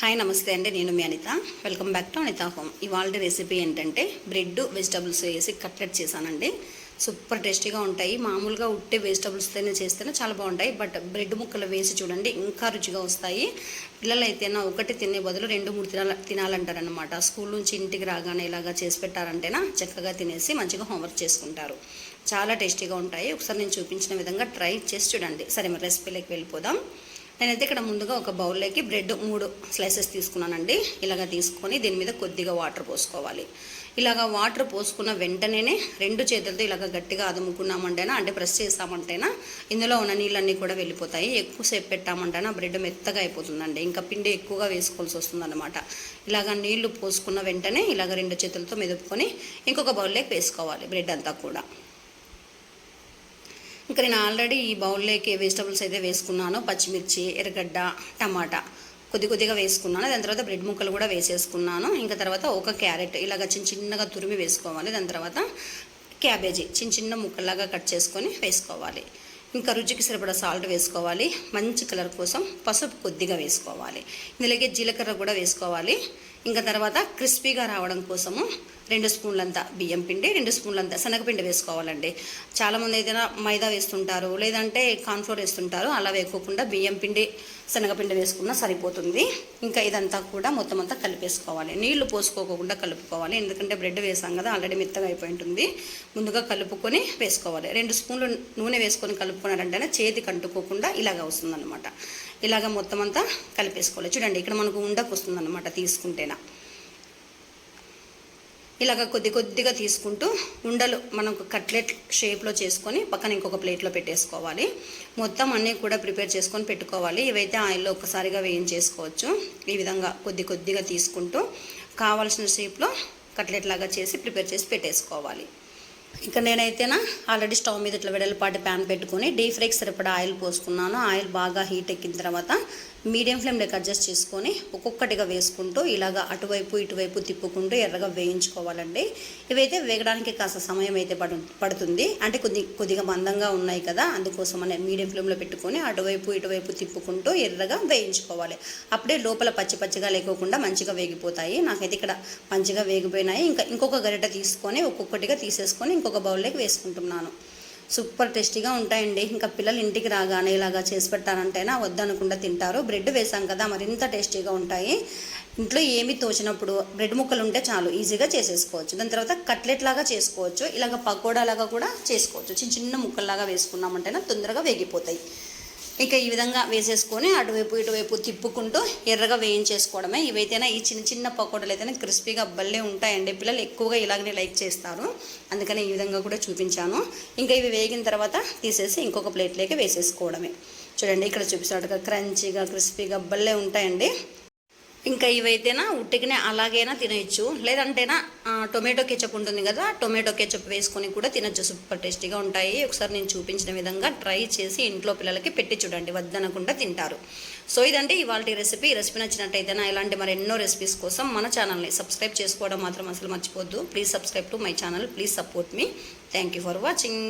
Hi నమస్తే అండి. నేను మీ Anitha. Welcome back to Anitha home ఇవాళ రెసిపీ ఏంటంటే బ్రెడ్ వెజిటబుల్స్ వేసి కట్లెట్ చేశానండి. సూపర్ టేస్టీగా ఉంటాయి. మామూలుగా ఉట్టే వెజిటబుల్స్తోనే చేస్తేనే చాలా బాగుంటాయి. బట్ బ్రెడ్ ముక్కలు వేసి చూడండి ఇంకా రుచిగా వస్తాయి. పిల్లలు అయితేనా ఒకటి తినే బదులు రెండు మూడు తినాల తినాలంటారనమాట స్కూల్ నుంచి ఇంటికి రాగానే ఇలాగా చేసి పెట్టారంటేనా చక్కగా తినేసి మంచిగా హోంవర్క్ చేసుకుంటారు. చాలా టేస్టీగా ఉంటాయి. ఒకసారి నేను చూపించిన విధంగా ట్రై చేసి చూడండి. సరే మరి రెసిపీలోకి వెళ్ళిపోదాం. నేనైతే ఇక్కడ ముందుగా ఒక బౌల్లోకి బ్రెడ్ మూడు స్లైసెస్ తీసుకున్నానండి. ఇలాగ తీసుకొని దీని మీద కొద్దిగా వాటర్ పోసుకోవాలి. ఇలాగ వాటర్ పోసుకున్న వెంటనే రెండు చేతులతో ఇలాగ గట్టిగా అదుముకున్నామంటేనా అంటే ప్రెస్ చేస్తామంటేనా ఇందులో ఉన్న నీళ్ళన్నీ కూడా వెళ్ళిపోతాయి. ఎక్కువసేపు పెట్టామంటేనా బ్రెడ్ మెత్తగా అయిపోతుందండి. ఇంకా పిండి ఎక్కువగా వేసుకోవాల్సి వస్తుందన్నమాట. ఇలాగ నీళ్ళు పోసుకున్న వెంటనే ఇలాగ రెండు చేతులతో మెదుపుకొని ఇంకొక బౌల్లోకి వేసుకోవాలి బ్రెడ్ అంతా కూడా. ఇంకా నేను ఆల్రెడీ ఈ బౌల్లోకి వెజిటబుల్స్ అయితే వేసుకున్నాను పచ్చిమిర్చి ఎర్రగడ్డ టమాటా కొద్ది కొద్దిగా వేసుకున్నాను. దాని తర్వాత బ్రెడ్ ముక్కలు కూడా వేసేసుకున్నాను. ఇంకా తర్వాత ఒక క్యారెట్ ఇలాగ చిన్న చిన్నగా తురిమి వేసుకోవాలి. దాని తర్వాత క్యాబేజీ చిన్న చిన్న ముక్కలాగా కట్ చేసుకొని వేసుకోవాలి. ఇంకా రుచికి సరిపడా సాల్ట్ వేసుకోవాలి. మంచి కలర్ కోసం పసుపు కొద్దిగా వేసుకోవాలి. ఇందులోకి జీలకర్ర కూడా వేసుకోవాలి. ఇంకా తర్వాత క్రిస్పీగా రావడం కోసము రెండు స్పూన్లంతా బియ్యం పిండి రెండు స్పూన్లంతా శనగపిండి వేసుకోవాలండి. చాలామంది ఏదైనా మైదా వేస్తుంటారు లేదంటే కార్న్ఫ్లోర్ వేస్తుంటారు అలా వేసుకోకుండా బియ్యం పిండి శనగపిండి వేసుకున్నా సరిపోతుంది. ఇంకా ఇదంతా కూడా మొత్తం అంతా కలిపేసుకోవాలి. నీళ్ళు పోసుకోకుండా కలుపుకోవాలి. ఎందుకంటే బ్రెడ్ వేసాం కదా ఆల్రెడీ మెత్తగా అయిపోయి ఉంటుంది ముందుగా కలుపుకొని వేసుకోవాలి. రెండు స్పూన్లు నూనె వేసుకొని కలుపుకున్నారంటేనే చేతికి అంటుకోకుండా ఇలాగ వస్తుందన్నమాట. ఇలాగ మొత్తం అంతా కలిపేసుకోవాలి. చూడండి ఇక్కడ మనకు ఉండకు వస్తుందన్నమాట తీసుకుంటేనా. ఇలాగ కొద్ది కొద్దిగా తీసుకుంటూ ఉండలు మనం కట్లెట్ షేప్లో చేసుకొని పక్కన ఇంకొక ప్లేట్లో పెట్టేసుకోవాలి. మొత్తం అన్నీ కూడా ప్రిపేర్ చేసుకొని పెట్టుకోవాలి. ఇవైతే ఆయిల్లో ఒక్కసారిగా వేయించేసుకోవచ్చు. ఈ విధంగా కొద్ది కొద్దిగా తీసుకుంటూ కావాల్సిన షేప్లో కట్లెట్ లాగా చేసి ప్రిపేర్ చేసి పెట్టేసుకోవాలి. ఇంకా నేనైతేనా ఆల్రెడీ స్టవ్ మీద ఇట్లా వెడలపాటి ప్యాన్ పెట్టుకొని డీప్ ఫ్రైకి సరిపడా ఆయిల్ పోసుకున్నాను. ఆయిల్ బాగా హీట్ ఎక్కిన తర్వాత మీడియం ఫ్లేమ్లోకి అడ్జస్ట్ చేసుకొని ఒక్కొక్కటిగా వేసుకుంటూ ఇలాగ అటువైపు ఇటువైపు తిప్పుకుంటూ ఎర్రగా వేయించుకోవాలండి. ఇవైతే వేగడానికి కాస్త సమయం అయితే పడు పడుతుంది. అంటే కొద్ది కొద్దిగా మందంగా ఉన్నాయి కదా అందుకోసం అనే మీడియం ఫ్లేమ్లో పెట్టుకొని అటువైపు ఇటువైపు తిప్పుకుంటూ ఎర్రగా వేయించుకోవాలి. అప్పుడే లోపల పచ్చి పచ్చిగా లేకోకుండా మంచిగా వేగిపోతాయి. నాకైతే ఇక్కడ మంచిగా వేగిపోయినాయి. ఇంకా ఇంకొక గరిట తీసుకొని ఒక్కొక్కటిగా తీసేసుకొని ఇంకొక బౌల్లోకి వేసుకుంటున్నాను. సూపర్ టేస్టీగా ఉంటాయండి. ఇంకా పిల్లలు ఇంటికి రాగానే ఇలాగా చేసి పెట్టారంటేనా వద్దనకుండా తింటారు. బ్రెడ్ వేసాం కదా మరింత టేస్టీగా ఉంటాయి. ఇంట్లో ఏమి తోచినప్పుడు బ్రెడ్ ముక్కలు ఉంటే చాలు ఈజీగా చేసేసుకోవచ్చు. దాని తర్వాత కట్లెట్ లాగా చేసుకోవచ్చు. ఇలాగ పకోడా లాగా కూడా చేసుకోవచ్చు. చిన్న చిన్న ముక్కల్లాగా వేసుకున్నామంటేనా తొందరగా వేగిపోతాయి. ఇక ఈ విధంగా వేసేసుకొని అటువైపు ఇటువైపు తిప్పుకుంటూ ఎర్రగా వేయించేసుకోవడమే. ఇవైతేనే ఈ చిన్న చిన్న పకోడలు అయితేనే క్రిస్పీగా భలే ఉంటాయండి. పిల్లలు ఎక్కువగా ఇలాగనే లైక్ చేస్తారు. అందుకని ఈ విధంగా కూడా చూపించాను. ఇంకా ఇవి వేగిన తర్వాత తీసేసి ఇంకొక ప్లేట్లోకి వేసేసుకోవడమే. చూడండి ఇక్కడ చూపిస్తున్నట్టుగా క్రంచీగా క్రిస్పీగా భలే ఉంటాయండి. ఇంకా ఇవైతేనా ఉట్టికినే అలాగైనా తినచ్చు లేదంటేనా టొమాటో కెచప్ ఉంటుంది కదా టొమాటో కెచప్ వేసుకొని కూడా తినచ్చు. సూపర్ టేస్టీగా ఉంటాయి. ఒకసారి నేను చూపించిన విధంగా ట్రై చేసి ఇంట్లో పిల్లలకి పెట్టి చూడండి. వద్దనకుండా తింటారు. సో ఇదంటే ఇవాళ రెసిపీ. రెసిపీ నచ్చినట్టయితేనా ఇలాంటి మరి ఎన్నో రెసిపీస్ కోసం మన ఛానల్ని సబ్స్క్రైబ్ చేసుకోవడం మాత్రం అసలు మర్చిపోద్దు. Please subscribe to my channel. Please support me. Thank you for watching.